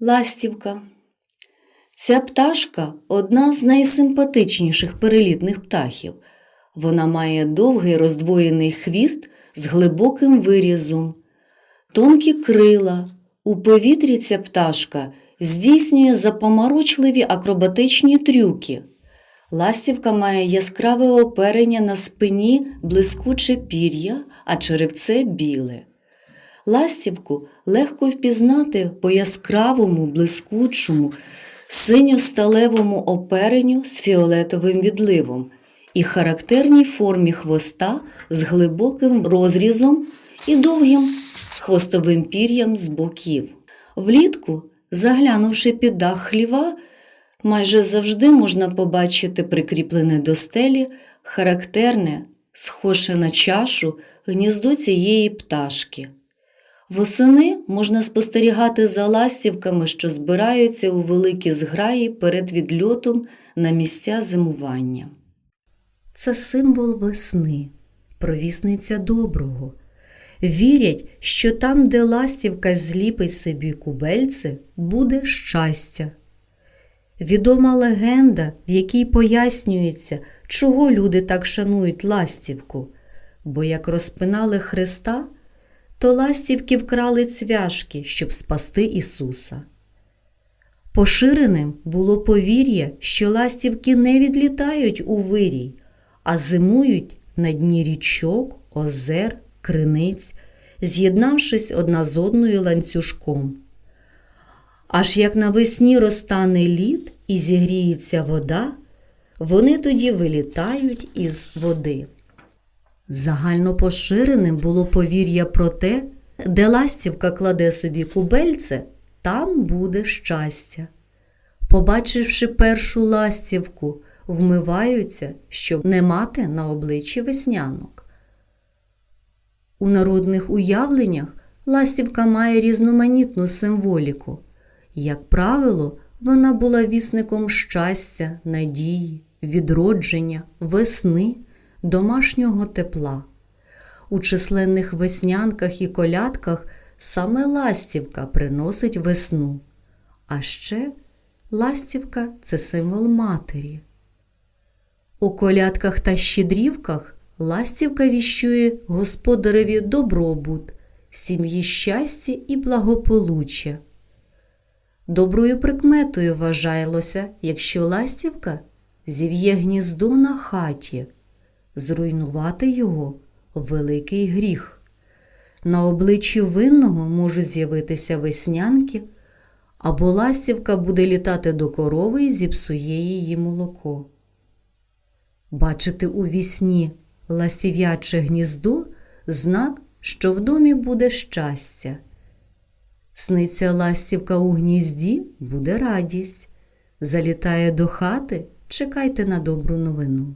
Ластівка. Ця пташка одна з найсимпатичніших перелітних птахів. Вона має довгий роздвоєний хвіст з глибоким вирізом, тонкі крила. У повітрі ця пташка здійснює запомарочливі акробатичні трюки. Ластівка має яскраве оперення на спині, блискуче пір'я, а черевце біле. Ластівку легко впізнати по яскравому, блискучому, синьо-сталевому оперенню з фіолетовим відливом і характерній формі хвоста з глибоким розрізом і довгим хвостовим пір'ям з боків. Влітку, заглянувши під дах хліва, майже завжди можна побачити прикріплене до стелі характерне, схоже на чашу, гніздо цієї пташки. Восени можна спостерігати за ластівками, що збираються у великі зграї перед відльотом на місця зимування. Це символ весни, провісниця доброго. Вірять, що там, де ластівка зліпить собі кубельце, буде щастя. Відома легенда, в якій пояснюється, чого люди так шанують ластівку, бо як розпинали Христа, то ластівки вкрали цвяшки, щоб спасти Ісуса. Поширеним було повір'я, що ластівки не відлітають у вирій, а зимують на дні річок, озер, криниць, з'єднавшись одна з одною ланцюжком. Аж як навесні розтане лід і зігріється вода, вони тоді вилітають із води. Загально поширеним було повір'я про те, де ластівка кладе собі кубельце, там буде щастя. Побачивши першу ластівку, вмиваються, щоб не мати на обличчі веснянок. У народних уявленнях ластівка має різноманітну символіку. Як правило, вона була вісником щастя, надії, відродження, весни, домашнього тепла. У численних веснянках і колядках саме ластівка приносить весну. А ще ластівка це символ матері. У колядках та щедрівках ластівка віщує господареві добробут, сім'ї щастя і благополуччя. Доброю прикметою вважалося, якщо ластівка зів'є гніздо на хаті, зруйнувати його великий гріх. На обличчі винного можуть з'явитися веснянки, або ластівка буде літати до корови і зіпсує її молоко. Бачити у вісні ластів'яче гніздо знак, що в домі буде щастя. Сниться ластівка у гнізді буде радість. Залітає до хати, чекайте на добру новину.